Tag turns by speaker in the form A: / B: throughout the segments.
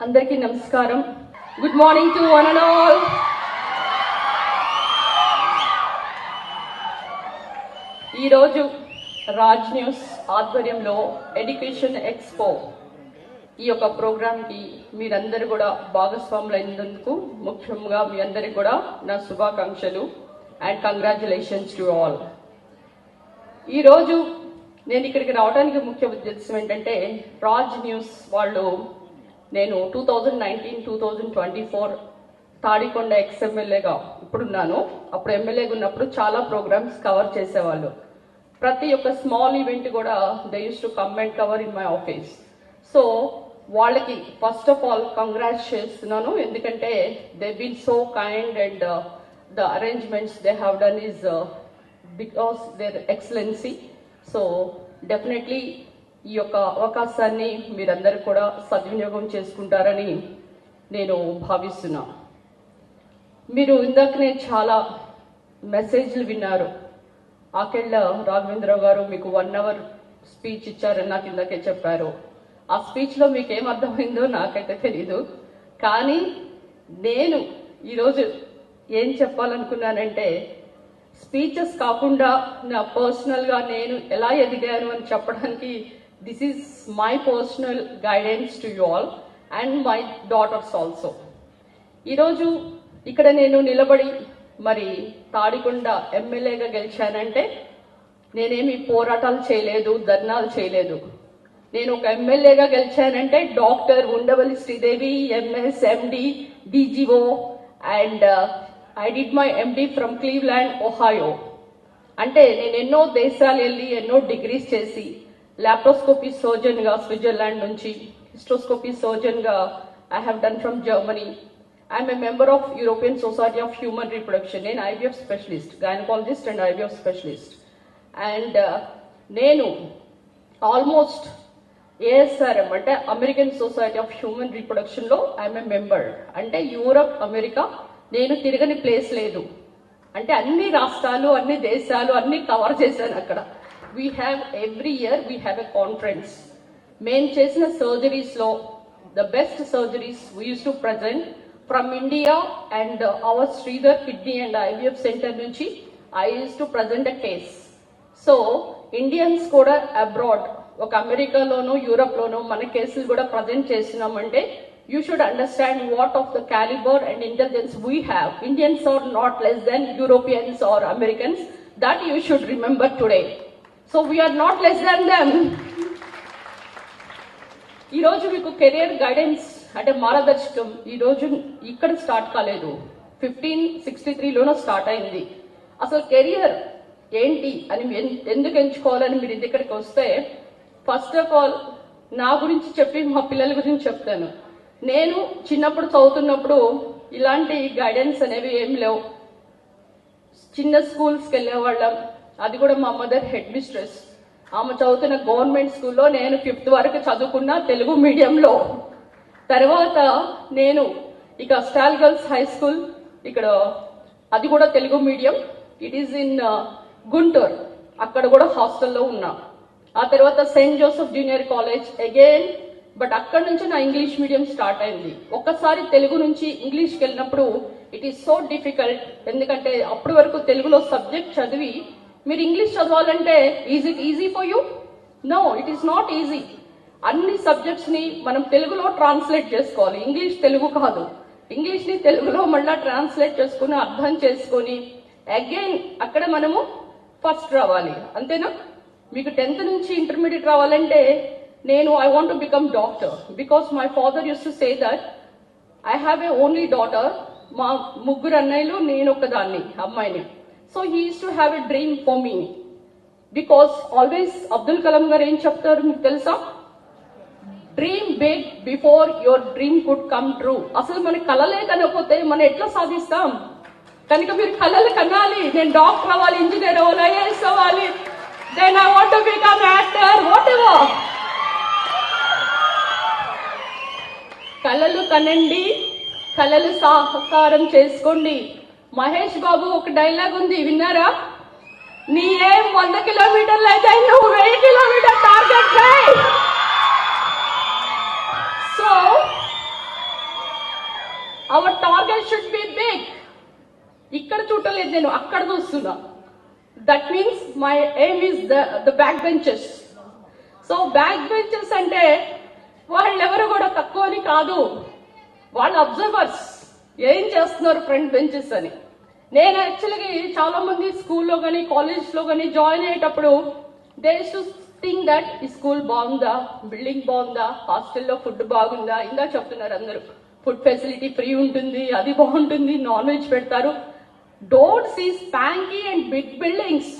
A: అందరికీ నమస్కారం. Good morning to one and all ఈరోజు రాజ్ న్యూస్ ఆధ్వర్యంలో ఎడ్యుకేషన్ ఎక్స్పో ఈ యొక్క ప్రోగ్రాంకి మీరందరూ కూడా భాగస్వాములైనందుకు ముఖ్యంగా మీ అందరికి కూడా నా శుభాకాంక్షలు అండ్ కంగ్రాచులేషన్స్ టు ఆల్ ఈరోజు నేను ఇక్కడికి రావడానికి ముఖ్య ఉద్దేశం ఏంటంటే రాజ్ న్యూస్ వాళ్ళు నేను two thousand nineteen two thousand twenty four Tadikonda ఎక్స్ఎమ్మెల్యేగా ఇప్పుడున్నాను. అప్పుడు ఎమ్మెల్యేగా ఉన్నప్పుడు చాలా ప్రోగ్రామ్స్ కవర్ చేసేవాళ్ళు. ప్రతి ఒక్క స్మాల్ ఈవెంట్ కూడా they use to come and cover in my office. So వాళ్ళకి ఫస్ట్ ఆఫ్ ఆల్ కంగ్రాట్స్ చేస్తున్నాను. ఎందుకంటే they been so kind and uh, the arrangements they have done is uh, because their excellency. So definitely ఈ యొక్క అవకాశాన్ని మీరందరూ కూడా సద్వినియోగం చేసుకుంటారని నేను భావిస్తున్నా. మీరు ఇందాకనే చాలా మెసేజ్లు విన్నారు. ఆకెళ్ళ రాఘవేంద్రరావు గారు మీకు వన్ అవర్ స్పీచ్ ఇచ్చారని నాకు ఇందాకే చెప్పారు. ఆ స్పీచ్లో మీకు ఏం అర్థమైందో నాకైతే తెలీదు. కానీ నేను ఈరోజు ఏం చెప్పాలనుకున్నానంటే స్పీచెస్ కాకుండా నా పర్సనల్గా నేను ఎలా ఎదిగాను అని చెప్పడానికి this is my personal guidance to you all and my daughters also ఈరోజు ఇక్కడ నేను నిలబడి మరి తాడికొండ ఎమ్మెల్యేగా గెలిచానంటే నేనేమి పోరాటాలు చేయలేదు ధర్నాలు చేయలేదు. నేను ఒక ఎమ్మెల్యేగా గెలిచానంటే doctor Undavalli Sridevi MS MD DGO and I did my MD from Cleveland Ohio అంటే నేను ఎన్నో దేశాలు వెళ్ళి ఎన్నో డిగ్రీస్ చేసి ల్యాప్రోస్కోపీ సర్జన్గా స్విట్జర్లాండ్ నుంచి hysteroscopy సర్జన్గా I have done from Germany I'm a member of European society of human reproduction నేను IVF specialist gynaecologist and IVF specialist and నేను ఆల్మోస్ట్ ఏఎస్ఆర్ఎం అంటే అమెరికన్ సొసైటీ ఆఫ్ హ్యూమన్ రీప్రొడక్షన్లో I'm a member అంటే Europe America నేను తిరగని place లేదు. అంటే అన్ని రాష్ట్రాలు అన్ని దేశాలు అన్ని కవర్ చేశాను అక్కడ. We have every year we have a conference మేము చేసిన సర్జరీస్లో the best surgeries we use to present from India and our Sridhar kidney and IVF centre నుంచి I use to present a case so Indians కూడా abroad ఒక అమెరికాలోనూ యూరప్లోనూ మన కేసులు కూడా ప్రజెంట్ చేస్తున్నామంటే you should understand what of the calibre and intelligence we have Indians are not less than Europeans or Americans that you should remember today so we're not less than them ఈరోజు మీకు career guidance అంటే మార్గదర్శకం ఈరోజు ఇక్కడ start కాలేదు. Fifteen sixty త్రీలోనూ start అయింది. అసలు career ఏంటి అని ఎందుకు ఎంచుకోవాలని మీరు ఇక్కడికి వస్తే ఫస్ట్ ఆఫ్ ఆల్ నా గురించి చెప్పి మా పిల్లల గురించి చెప్తాను. నేను చిన్నప్పుడు చదువుతున్నప్పుడు ఇలాంటి గైడెన్స్ అనేవి ఏం లేవు. చిన్న స్కూల్స్కి వెళ్ళేవాళ్ళం. అది కూడా మా మదర్ హెడ్ మిస్ట్రెస్ ఆమె చదువుతున్న గవర్నమెంట్ స్కూల్లో నేను ఫిఫ్త్ వరకు చదువుకున్న తెలుగు మీడియంలో తర్వాత నేను ఇక స్టాల్ గర్ల్స్ హై స్కూల్ ఇక్కడ అది కూడా Telugu medium it is in Guntur అక్కడ కూడా హాస్టల్లో ఉన్నా. ఆ తర్వాత saint Joseph junior college again but అక్కడ నుంచి నా ఇంగ్లీష్ మీడియం స్టార్ట్ అయింది. ఒక్కసారి తెలుగు నుంచి ఇంగ్లీష్కి వెళ్ళినప్పుడు ఇట్ ఈస్ సో డిఫికల్ట్ ఎందుకంటే అప్పటి వరకు తెలుగులో సబ్జెక్ట్ చదివి మీరు ఇంగ్లీష్ చదవాలంటే is it easy for you no it is not easy అన్ని సబ్జెక్ట్స్ని మనం తెలుగులో ట్రాన్స్లేట్ చేసుకోవాలి. ఇంగ్లీష్ తెలుగు కాదు. ఇంగ్లీష్ని తెలుగులో మళ్ళీ ట్రాన్స్లేట్ చేసుకుని అర్థం చేసుకొని అగైన్ అక్కడ మనము ఫస్ట్ రావాలి. అంతేనా? మీకు టెన్త్ నుంచి ఇంటర్మీడియట్ రావాలంటే నేను I want to become doctor because my father use to say that I have a only daughter మా ముగ్గురు అన్నయ్యలు నేను ఒకదాన్ని అమ్మాయిని. So he to have a dream for me because always Abdul Kalam garu ఏం చెప్తారు మీకు తెలుసా? Dream big before your dream could come true అసలు మన కలలే కనకపోతే మనం ఎట్లా సాధిస్తాం? కనుక మీరు కలలు కనాలి. నేను డాక్టర్ అవ్వాలి ఇంజనీర్ అవ్వాలి ఐఏఎస్ అవ్వాలి. Then I want become actor whatever కలలు కనండి. కలలు సహకారం చేసుకోండి. మహేష్ బాబు ఒక డైలాగ్ ఉంది విన్నారా? నీ ఏం వంద కిలోమీటర్లు అయితే నువ్వు వెయ్యి kilometre target so our target should be big ఇక్కడ చూడలేదు నేను అక్కడ చూస్తున్నా. That means my aim is the the back benches so back benches అంటే వాళ్ళెవరు కూడా తక్కువ అని కాదు. వాళ్ళు అబ్జర్వర్స్ ఏం చేస్తున్నారు ఫ్రంట్ బెంచెస్ అని. నేను యాక్చువల్గా చాలా మంది స్కూల్లో కానీ కాలేజ్లో కానీ జాయిన్ అయ్యేటప్పుడు దే టు థింక్ దట్ ఈ స్కూల్ బాగుందా బిల్డింగ్ బాగుందా హాస్టల్లో ఫుడ్ బాగుందా ఇంకా చెప్తున్నారు అందరూ. ఫుడ్ ఫెసిలిటీ ఫ్రీ ఉంటుంది అది బాగుంటుంది నాన్ వెజ్ పెడతారు. Don't see spanky and big buildings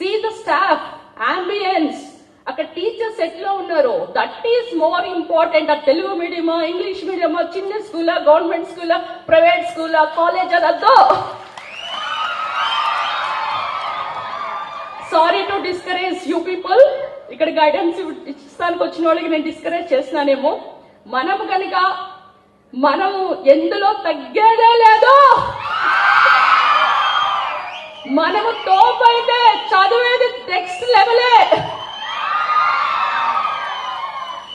A: see the staff ambience అక్కడ టీచర్స్ ఎట్లా ఉన్నారు. దట్ ఈస్ మోర్ ఇంపార్టెంట్ ఆ తెలుగు మీడియమా ఇంగ్లీష్ మీడియమా చిన్న స్కూలా గవర్నమెంట్ స్కూలా ప్రైవేట్ స్కూలా college అదద్దో sorry to discourage you people ఇక్కడ గైడెన్స్ ఇస్తానికి వచ్చిన వాళ్ళకి నేను డిస్కరేజ్ చేస్తున్నానేమో. మనం కనుక మనము ఎందులో తగ్గేదే లేదు మనము టోప్ అయితే చదివేది నెక్స్ట్ లెవెలే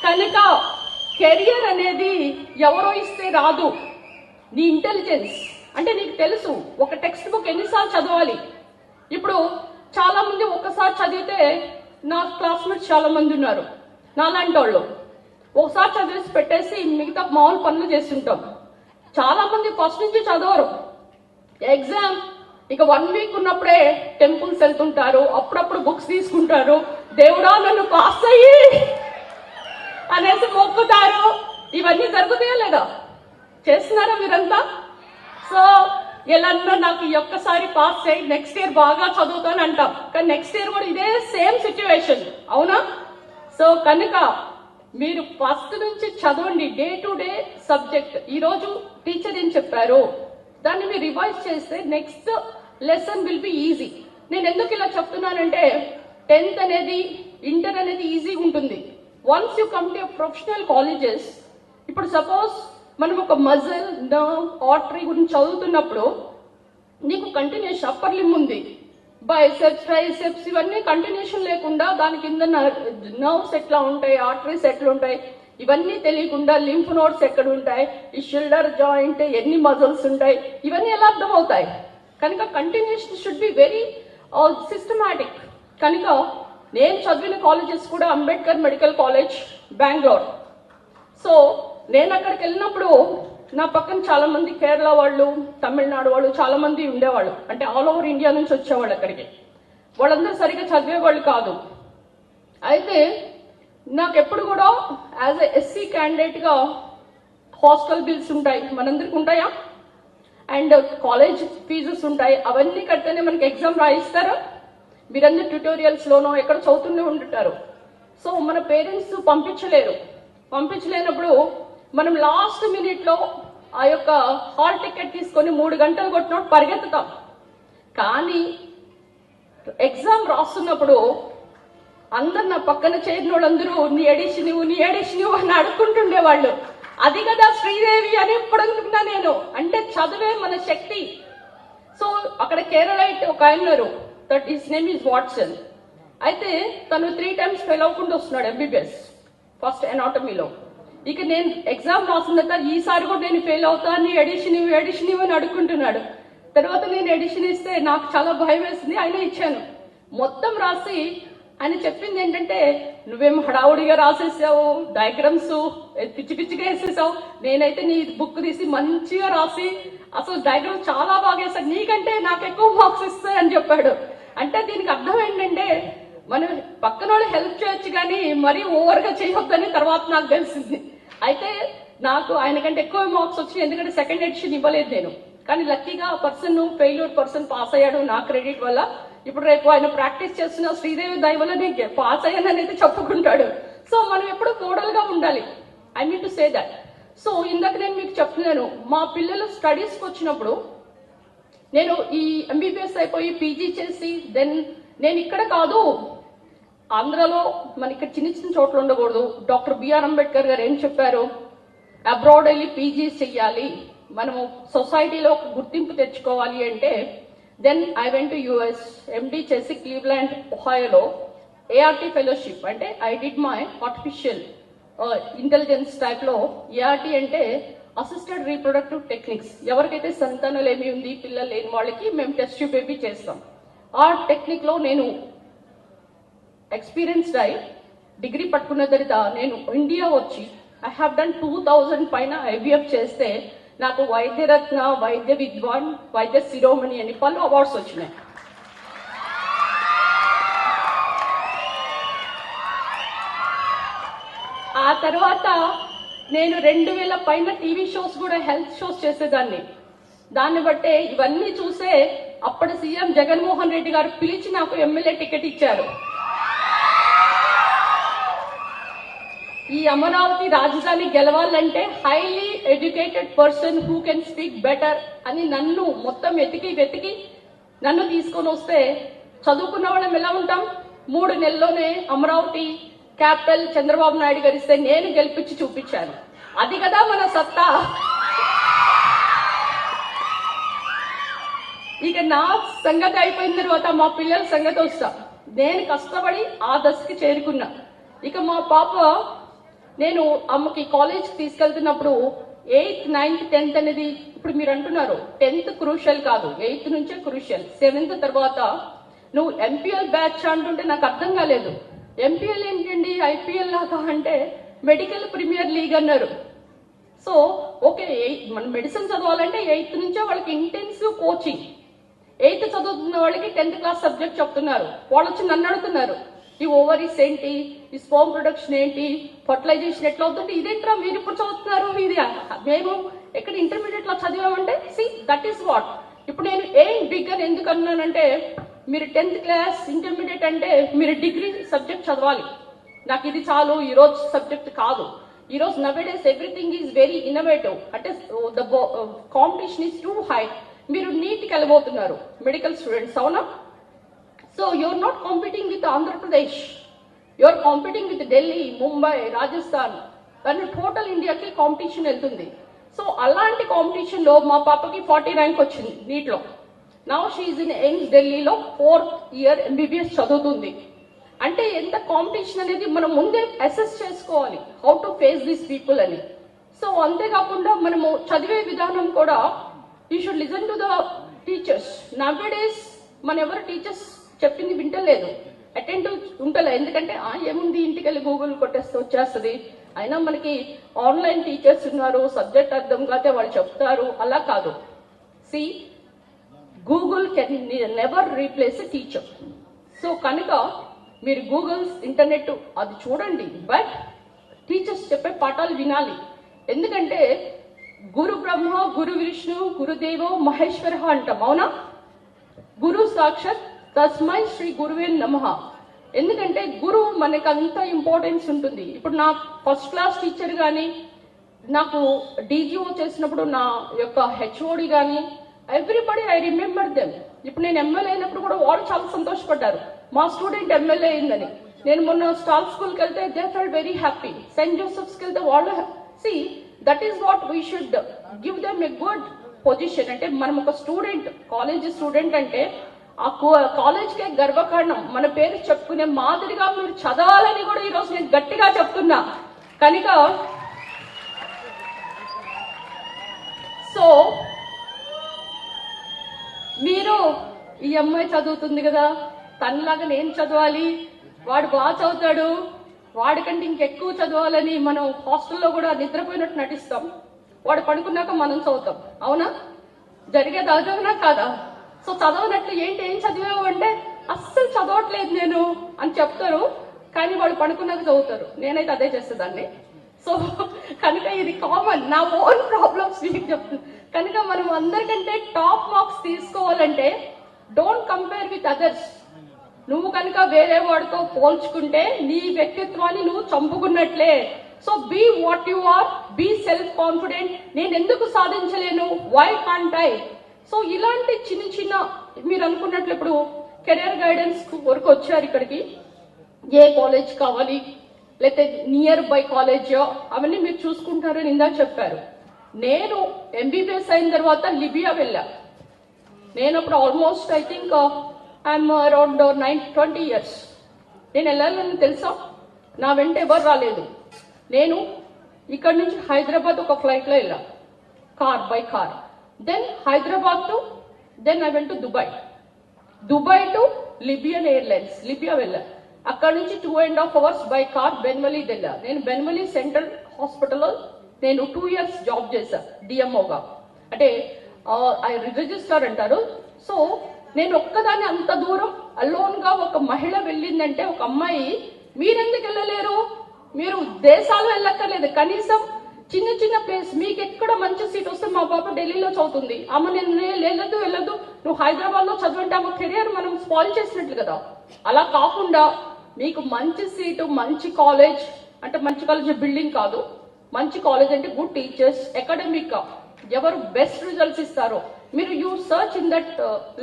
A: కనుక కెరియర్ అనేది ఎవరో ఇస్తే రాదు. నీ ఇంటెలిజెన్స్ అంటే నీకు తెలుసు ఒక టెక్స్ట్ బుక్ ఎన్నిసార్లు చదవాలి. ఇప్పుడు చాలా మంది ఒకసారి చదివితే నా క్లాస్మేట్స్ చాలా మంది ఉన్నారు. నాలాంటి వాళ్ళు ఒకసారి చదివేసి పెట్టేసి మిగతా మామూలు పనులు చేస్తుంటాం. చాలా మంది ఫస్ట్ నుంచి చదవరు. ఎగ్జామ్ ఇక వన్ వీక్ ఉన్నప్పుడే టెంపుల్స్ వెళ్తుంటారు అప్పుడప్పుడు బుక్స్ తీసుకుంటారు. దేవుడా నన్ను పాస్ అయ్యి! అనేసి మొక్కుతారు. ఇవన్నీ జరుగుతాయా లేదా? చేస్తున్నారా మీరంతా? సో ఎలాన్నో నాకు ఈ ఒక్కసారి పాస్ చేయి నెక్స్ట్ ఇయర్ బాగా చదువుతాను అంటాం. కానీ నెక్స్ట్ ఇయర్ కూడా ఇదే సేమ్ సిచ్యువేషన్ అవునా? సో కనుక మీరు ఫస్ట్ నుంచి చదవండి డే టు డే సబ్జెక్ట్ ఈరోజు టీచర్ ఏం చెప్పారు? దాన్ని మీరు రివైజ్ చేస్తే next lesson will be easy నేను ఎందుకు ఇలా చెప్తున్నానంటే టెన్త్ అనేది ఇంటర్ అనేది ఈజీగా ఉంటుంది. Once you come to professional colleges ఇప్పుడు సపోజ్ మనం ఒక మజిల్ నర్వ్ ఆర్టరీ గురించి చదువుతున్నప్పుడు నీకు కంటిన్యూషన్ అప్పర్ లిమ్ ఉంది. బైసెప్స్ ట్రైసెప్స్ ఇవన్నీ కంటిన్యూషన్ లేకుండా దాని కింద నర్వ్స్ ఎట్లా ఉంటాయి ఆర్టరీస్ ఎట్లా ఉంటాయి ఇవన్నీ తెలియకుండా లింఫ్ నోట్స్ ఎక్కడ ఉంటాయి ఈ షోల్డర్ జాయింట్ ఎన్ని మజిల్స్ ఉంటాయి ఇవన్నీ ఎలా అర్థమవుతాయి? కనుక continuation should be very systematic కనుక నేను చదివిన కాలేజెస్ కూడా Ambedkar medical college Bengaluru. So నేను అక్కడికి వెళ్ళినప్పుడు నా పక్కన చాలామంది కేరళ వాళ్ళు తమిళనాడు వాళ్ళు చాలామంది ఉండేవాళ్ళు. అంటే ఆల్ ఓవర్ ఇండియా నుంచి వచ్చేవాళ్ళు అక్కడికి. వాళ్ళందరూ సరిగ్గా చదివేవాళ్ళు కాదు. అయితే నాకు ఎప్పుడు కూడా యాజ్ ఎ ఎస్సీ క్యాండిడేట్గా హాస్టల్ బిల్స్ ఉంటాయి. మనందరికి ఉంటాయా? అండ్ కాలేజ్ ఫీజెస్ ఉంటాయి. అవన్నీ కడితేనే మనకి ఎగ్జామ్ రాయిస్తారా? మీరందరూ ట్యూటోరియల్స్లోనో ఎక్కడ చదువుతూనే ఉంటుంటారు సో మన పేరెంట్స్ పంపించలేరు. పంపించలేనప్పుడు మనం లాస్ట్ మినిట్లో ఆ యొక్క హాల్ టికెట్ తీసుకొని మూడు గంటలు కొట్టినప్పుడు పరిగెత్తుతాం. కానీ ఎగ్జామ్ రాస్తున్నప్పుడు అందరు నా పక్కన చేరిన వాళ్ళందరూ నీ ఎడిషన్ నువ్వు నీ ఎడిషన్ నువ్వు అని అడుక్కుంటుండేవాళ్ళు. అది కదా శ్రీదేవి అని ఇప్పుడు అనుకున్నా నేను. అంటే చదువే మన శక్తి. సో అక్కడ కేరళ ఒక ఆయన that is name is Watson అయితే తను త్రీ టైమ్స్ ఫెయిల్ అవ్వకుండా వస్తున్నాడు ఎంబీబీఎస్ ఫస్ట్ ఎనాటమీలో ఇక నేను ఎగ్జామ్ రాసిన తర్వాత ఈసారి కూడా నేను ఫెయిల్ అవుతాను ఎడిషన్ ఇవి ఎడిషన్ ఇవి అని అడుగుంటున్నాడు తర్వాత నేను ఎడిషన్ ఇస్తే నాకు చాలా భయం వేసింది ఆయన ఇచ్చాను. మొత్తం రాసి ఆయన చెప్పింది ఏంటంటే నువ్వేం హడావుడిగా రాసేసావు డయాగ్రామ్స్ పిచ్చి పిచ్చిగా వేసేసావు. నేనైతే నీ బుక్ తీసి మంచిగా రాసి అసలు డయాగ్రామ్స్ చాలా బాగా వేసాడు నీకంటే నాకు ఎక్కువ మార్క్స్ ఇస్తాయి అని చెప్పాడు. అంటే దీనికి అర్థం ఏంటంటే మనం పక్కన వాళ్ళు హెల్ప్ చేయొచ్చు కానీ మరీ ఓవర్గా చేయొద్దని తర్వాత నాకు తెలిసింది. అయితే నాకు ఆయన కంటే ఎక్కువ మార్క్స్ వచ్చినాయి ఎందుకంటే సెకండ్ ఎడిషన్ ఇవ్వలేదు నేను. కానీ లక్కీగా ఆ పర్సన్ ఫెయిల్యూర్ పర్సన్ పాస్ అయ్యాడు నా క్రెడిట్ వల్ల. ఇప్పుడు రేపు ఆయన ప్రాక్టీస్ చేస్తున్న శ్రీదేవి దయ వల్ల నేను పాస్ అయ్యానని అయితే చెప్పుకుంటాడు. సో మనం ఎప్పుడు మోడల్గా ఉండాలి. I mean to say that so ఇందాక నేను మీకు చెప్తున్నాను మా పిల్లలు స్టడీస్కి వచ్చినప్పుడు నేను ఈ ఎంబీబీఎస్ అయిపోయి పీజీ చేసి దెన్ నేను ఇక్కడ కాదు ఆంధ్రలో మన ఇక్కడ చిన్న చిన్న చోట్ల ఉండకూడదు. డాక్టర్ బిఆర్ అంబేద్కర్ గారు ఏం చెప్పారు? అబ్రాడ్ వెళ్ళి పీజీ చెయ్యాలి. మనము సొసైటీలో ఒక గుర్తింపు తెచ్చుకోవాలి అంటే then I went to US MD చేసి క్లీవ్లాండ్ ఒహాయోలో ఏఆర్టీ ఫెలోషిప్ అంటే I did my artificial intelligence టైప్లో ఏఆర్టీ అంటే అసిస్టెడ్ రీప్రొడక్టివ్ టెక్నిక్స్ ఎవరికైతే సంతానం ఏమి ఉంది పిల్లలు లేని వాళ్ళకి మేము టెస్ట్ బేబీ చేస్తాం. ఆ టెక్నిక్లో నేను ఎక్స్పీరియన్స్డ్ అయి డిగ్రీ పట్టుకున్న తర్వాత నేను ఇండియా వచ్చి I have done two thousand పైన ఐవీఎఫ్ చేస్తే నాకు వైద్యరత్న వైద్య విద్వాన్ వైద్య శిరోమణి అని పలు అవార్డ్స్ వచ్చినాయి. ఆ తర్వాత నేను రెండు వేల పైన టీవీ షోస్ కూడా హెల్త్ షోస్ చేసేదాన్ని. దాన్ని బట్టే ఇవన్నీ చూసే అప్పటి సీఎం జగన్మోహన్ రెడ్డి గారు పిలిచి నాకు ఎమ్మెల్యే టికెట్ ఇచ్చారు. ఈ అమరావతి రాజధాని గెలవాలంటే highly educated person who can speak better అని నన్ను మొత్తం వెతికి వెతికి నన్ను తీసుకొని వస్తే చదువుకున్న వాళ్ళం ఎలా ఉంటాం? మూడు నెలల్లోనే అమరావతి క్యాపిటల్ చంద్రబాబు నాయుడు గారు నేను గెలిపించి చూపించాను. అది కదా మన సత్తా. ఇక నా సంగతి అయిపోయిన తర్వాత మా పిల్లల సంగతి వస్తా. నేను కష్టపడి ఆ దశకి చేరుకున్నా. ఇక మా పాప నేను అమ్మకి కాలేజ్ తీసుకెళ్తున్నప్పుడు ఎయిత్ నైన్త్ టెన్త్ అనేది ఇప్పుడు మీరు అంటున్నారు. టెన్త్ క్రూషియల్ కాదు. ఎయిత్ నుంచే క్రూషియల్ సెవెంత్ తర్వాత నువ్వు ఎంపీఎల్ బ్యాచ్ అంటుంటే నాకు అర్థం కాలేదు. ఎంపీఎల్ ఏంటండి? ఐపీఎల్ లాగా అంటే మెడికల్ ప్రీమియర్ లీగ్ అన్నారు. సో ఓకే మన మెడిసిన్ చదవాలంటే ఎయిత్ నుంచే వాళ్ళకి ఇంటెన్సివ్ కోచింగ్. ఎయిత్ చదువుతున్న వాళ్ళకి టెన్త్ క్లాస్ సబ్జెక్ట్ చెప్తున్నారు. వాళ్ళు వచ్చి నన్ను అడుగుతున్నారు. ఈ ఓవరీస్ ఏంటి? ఈ స్పోమ్ ప్రొడక్షన్ ఏంటి? ఫర్టిలైజేషన్ ఎట్లా అవుతుంది ఇదేంట్రా మీరు ఇప్పుడు చదువుతున్నారు ఇది మేము ఎక్కడ ఇంటర్మీడియట్లో చదివామంటే సి దట్ ఈస్ వాట్ ఇప్పుడు నేను ఏం బిగ్ అని ఎందుకు అన్నానంటే మీరు టెన్త్ క్లాస్ ఇంటర్మీడియట్ అంటే మీరు డిగ్రీ సబ్జెక్ట్ చదవాలి. నాకు ఇది చాలు ఈరోజు సబ్జెక్ట్ కాదు. ఈరోజు nowadays everything is very innovative అంటే the competition is too high మీరు నీట్కి వెళ్ళబోతున్నారు. మెడికల్ స్టూడెంట్స్ అవునా? So you're not competing with Andhra Pradesh your competing with Delhi Mumbai Rajasthan కానీ టోటల్ ఇండియాకి కాంపిటీషన్ వెళ్తుంది. సో అలాంటి కాంపిటీషన్లో మా పాపకి ఫార్టీ ర్యాంక్ వచ్చింది నీట్లో నౌ షీఈ్ ఇన్ ఎయిమ్స్ ఢిల్లీలో ఫోర్త్ ఇయర్ ఎంబీబీఎస్ చదువుతుంది. అంటే ఎంత కాంపిటీషన్ అనేది మనం ముందే అసెస్ చేసుకోవాలి how to face these people అని. సో అంతేకాకుండా మనము చదివే విధానం కూడా you should listen to the teachers nowadays మన ఎవరు టీచర్స్ చెప్పింది వింటలేదు. అటెంటివ్ ఉంటలే. ఎందుకంటే ఆ ఏముంది? ఇంటికి వెళ్ళి గూగుల్ కొట్టేస్తే వచ్చేస్తుంది. అయినా మనకి ఆన్లైన్ టీచర్స్ ఉన్నారు సబ్జెక్ట్ అర్థం కాతే వాళ్ళు చెప్తారు. అలా కాదు. See Google can never replace a teacher so కనుక మీరు గూగుల్స్ ఇంటర్నెట్ అది చూడండి బట్ టీచర్స్ చెప్పే పాఠాలు వినాలి. ఎందుకంటే గురు బ్రహ్మ గురు విష్ణు గురుదేవో మహేశ్వర అంటాం అవునా? గురు సాక్షాత్ తస్మై శ్రీ గురువే నమ. ఎందుకంటే గురువు మనకు అంత ఇంపార్టెన్స్ ఉంటుంది. ఇప్పుడు నా ఫస్ట్ క్లాస్ టీచర్ కానీ నాకు డీజీఓ చేసినప్పుడు నా యొక్క హెచ్ఓడి కానీ ఎవ్రీబడి ఐ రిమెంబర్ దెమ్ ఇప్పుడు నేను ఎమ్మెల్యే అయినప్పుడు కూడా వాళ్ళు చాలా సంతోషపడ్డారు. మా స్టూడెంట్ ఎమ్మెల్యే అయిందని. నేను మొన్న స్టాల్ స్కూల్కి వెళ్తే they fell very happy saint జోసెఫ్స్కి వెళ్తే వాళ్ళు see that is what we should give them a good position అంటే మనం ఒక స్టూడెంట్ కాలేజ్ స్టూడెంట్ అంటే ఆ కాలేజ్కే గర్వకారణం. మన పేరు చెప్పుకునే మాదిరిగా మీరు చదవాలని కూడా ఈరోజు నేను గట్టిగా చెప్తున్నా. కనుక సో మీరు ఈ అమ్మాయి చదువుతుంది కదా తనలాగా నేను చదవాలి. వాడు బాగా చదువుతాడు. వాడికంటే ఇంకెక్కువ చదవాలని మనం హాస్టల్లో కూడా నిద్రపోయినట్టు నటిస్తాం. వాడు పడుకున్నాక మనం చదువుతాం. అవునా? జరిగేది అదవునా కాదా? సో చదవనట్లు ఏంటి ఏం చదివావు అంటే అస్సలు చదవట్లేదు నేను అని చెప్తారు. కానీ వాడు పడుకున్నాక చదువుతారు. నేనైతే అదే చేసేదాన్ని. సో కనుక ఇది కామన్ నా ఓన్ ప్రాబ్లమ్స్ మీకు చెప్తున్నాను కనుక మనం అందరికంటే టాప్ మార్క్స్ తీసుకోవాలంటే డోంట్ కంపేర్ విత్ అదర్స్. నువ్వు కనుక వేరే వాడితో పోల్చుకుంటే నీ వ్యక్తిత్వాన్ని నువ్వు చంపుకున్నట్లే. So be what you are be self confident నేను ఎందుకు సాధించలేను? వై కాంట్ ఐ సో ఇలాంటి చిన్న చిన్న మీరు అనుకున్నట్లు ఇప్పుడు కెరియర్ గైడెన్స్ వరకు వచ్చారు ఇక్కడికి. ఏ కాలేజ్ కావాలి? లేకపోతే నియర్ బై కాలేజ్ అవన్నీ మీరు చూసుకుంటారని ఇందా చెప్పారు. నేను ఎంబీబీఎస్ అయిన తర్వాత లిబియా వెళ్ళా. నేను అప్పుడు almost I think I'm around nine twenty years నేను వెళ్ళాలని తెలుసా? నా వెంట ఎవరు రాలేదు. నేను ఇక్కడ నుంచి హైదరాబాద్ ఒక ఫ్లైట్లో వెళ్ళా. Car by car then Hyderabad to then I went Dubai Dubai to Libyan airlines Libya వెళ్ళా. అక్కడ నుంచి two and half hours by car బెన్వలీ వెళ్ళా నేను బెన్వలీ సెంట్రల్ హాస్పిటల్లో నేను టూ ఇయర్స్ జాబ్ చేశా డిఎంఓగా అంటే రిజిస్టర్ అంటారు. సో నేను ఒక్కదాన్ని అంత దూరం అలోన్గా ఒక మహిళ వెళ్ళిందంటే ఒక అమ్మాయి మీరెందుకు వెళ్ళలేరు? మీరు దేశాలు వెళ్ళక్కర్లేదు. కనీసం చిన్న చిన్న ప్లేస్ మీకు ఎక్కడ మంచి సీట్ వస్తే మా పాప ఢిల్లీలో చదువుతుంది. అమ్మ నేను వెళ్ళదు వెళ్ళదు నువ్వు హైదరాబాద్లో చదువుంటే ఆమె కెరియర్ మనం స్పాయిల్ చేసినట్లు కదా. అలా కాకుండా మీకు మంచి సీటు మంచి కాలేజ్ అంటే మంచి కాలేజ్ బిల్డింగ్ కాదు. మంచి కాలేజ్ అంటే గుడ్ టీచర్స్ అకాడమిక్ ఎవరు బెస్ట్ రిజల్ట్స్ ఇస్తారో. మీరు you search in that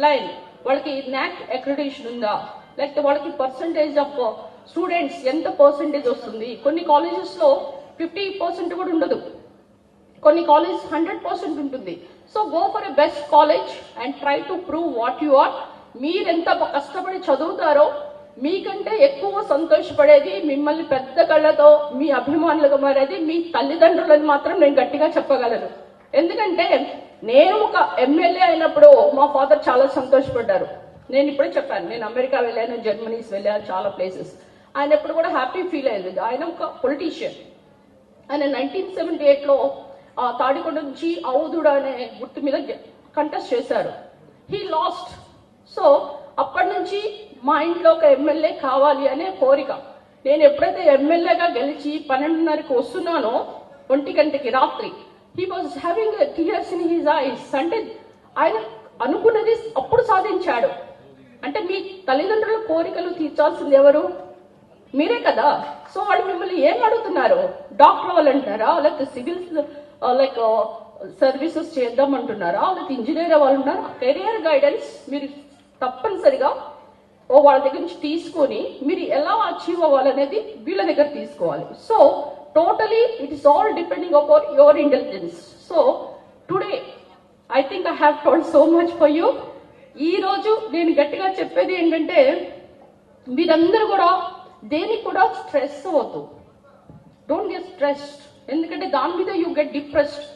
A: line వాళ్ళకి నాక్ అక్రిడేషన్ ఉందా? లేకపోతే వాళ్ళకి పర్సంటేజ్ ఆఫ్ స్టూడెంట్స్ ఎంత పర్సంటేజ్ వస్తుంది? కొన్ని కాలేజెస్లో లో ఫిఫ్టీ పర్సెంట్ కూడా ఉండదు. కొన్ని కాలేజ్ హండ్రెడ్ పర్సెంట్ ఉంటుంది. So go for a best college and try to prove what you are మీరెంత కష్టపడి చదువుతారో మీకంటే ఎక్కువ సంతోషపడేది మిమ్మల్ని పెద్ద కళ్ళతో మీ అభిమానులుగా మారేది మీ తల్లిదండ్రులని మాత్రం నేను గట్టిగా చెప్పగలను. ఎందుకంటే నేను ఒక ఎమ్మెల్యే అయినప్పుడు మా ఫాదర్ చాలా సంతోషపడ్డారు. నేను ఇప్పుడే చెప్పాను నేను అమెరికా వెళ్ళాను జర్మనీస్ వెళ్ళాను చాలా ప్లేసెస్. ఆయన ఎప్పుడు కూడా హ్యాపీ ఫీల్ అయ్యేది ఆయన ఒక పొలిటీషియన్. ఆయన నైన్టీన్ సెవెంటీ ఎయిట్లో తాడికొండ నుంచి ఔదుడు అనే గుర్తు మీద కంటెస్ట్ చేశారు. హీ లాస్ట్ సో అప్పటి నుంచి మా ఇంట్లో ఒక ఎమ్మెల్యే కావాలి అనే కోరిక. నేను ఎప్పుడైతే ఎమ్మెల్యేగా గెలిచి పన్నెండున్నరకి వస్తున్నానో ఒంటి గంటకి రాత్రి he was having tears in his eyes అంటే ఆయన అనుకున్నది అప్పుడు సాధించాడు. అంటే మీ తల్లిదండ్రుల కోరికలు తీర్చాల్సింది ఎవరు? మీరే కదా. సో వాళ్ళు మిమ్మల్ని ఏం అడుగుతున్నారు డాక్టర్ అవ్వాలంటారా లేకపోతే సివిల్ లైక్ సర్వీసెస్ చేద్దాం అంటున్నారా లేకపోతే ఇంజనీర్ అవ్వాలంటారా కెరియర్ గైడెన్స్ మీరు తప్పనిసరిగా ఓ వాళ్ళ దగ్గర నుంచి తీసుకొని మీరు ఎలా అచీవ్ అవ్వాలనేది వీళ్ళ దగ్గర తీసుకోవాలి. So totally it is all depending upon your intelligence so today I think I have told so much for you ఈ రోజు నేను గట్టిగా చెప్పేది ఏంటంటే మీరందరూ కూడా దేనికి కూడా స్ట్రెస్ అవ్వద్దు. డోంట్ గెట్ స్ట్రెస్డ్ ఎందుకంటే దాని మీద యూ గెట్ డిప్రెస్డ్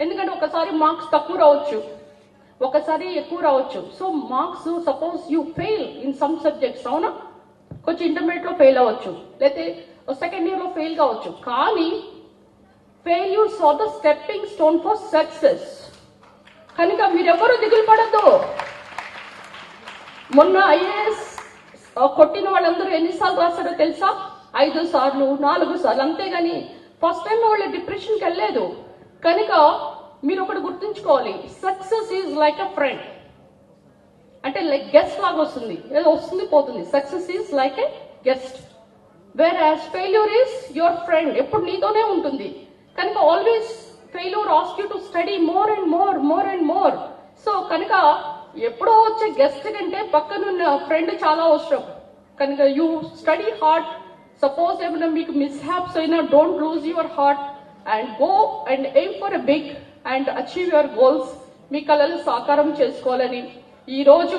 A: ఎందుకంటే ఒకసారి మార్క్స్ తక్కువ రావచ్చు. ఒకసారి ఎక్కువ రావచ్చు. So marks suppose you fail in some subjects అవునా? కొంచెం ఇంటర్మీడియట్లో ఫెయిల్ అవ్వచ్చు. లేకపోతే సెకండ్ ఇయర్లో ఫెయిల్ కావచ్చు. కానీ failures are the stepping stone for success కనుక మీరెవరు దిగులు పడద్దు. మొన్న ఐఏఎస్ కొట్టిన వాళ్ళందరూ ఎన్నిసార్లు రాస్తారో తెలుసా? ఐదు సార్లు నాలుగు సార్లు అంతేగాని ఫస్ట్ టైం వాళ్ళు డిప్రెషన్కి వెళ్ళలేదు. కనుక మీరు ఒకటి గుర్తుంచుకోవాలి. Success is like a friend అంటే లైక్ గెస్ట్ లాగా వస్తుంది. ఏదో వస్తుంది పోతుంది. Success is like a guest whereas failure is your friend ఎప్పుడు నీతోనే ఉంటుంది. కనుక always failure ask you to study more and more more and more so కనుక ఎప్పుడో వచ్చే గెస్ట్ కంటే పక్కనున్న ఫ్రెండ్ చాలా అవసరం. కనుక యూ స్టడీ హార్ట్ సపోజ్ ఏమైనా మీకు మిస్హ్యాప్స్ అయినా don't lose your heart and go and aim for a big and achieve your goals మీ కళలు సాకారం చేసుకోవాలని. ఈరోజు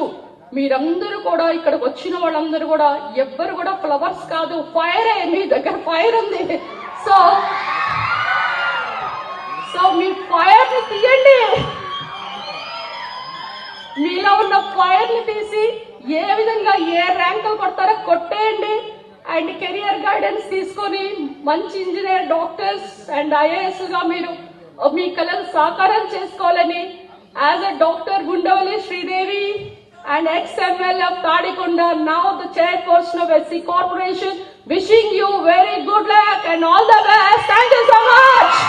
A: మీరందరూ కూడా ఇక్కడికి వచ్చిన వాళ్ళందరూ కూడా ఎవ్వరు కూడా ఫ్లవర్స్ కాదు ఫైరే మీ దగ్గర ఫైర్ ఉంది. సో సో మీ ఫైర్ని తీయండి. మీలో ఉన్న ఫైర్ని తీసి ఏ విధంగా ఏ ర్యాంకులు కొడతారో కొట్టేయండి. అండ్ కెరియర్ గైడెన్స్ తీసుకొని మంచి ఇంజనీర్ డాక్టర్స్ అండ్ ఐఏఎస్గా మీరు మీ కళలు సాకారం చేసుకోవాలని as a doctor Gundavalli Sridevi and ex ML of Tadikonda now the chairperson of SC corporation wishing you very good luck and all the best thank you so much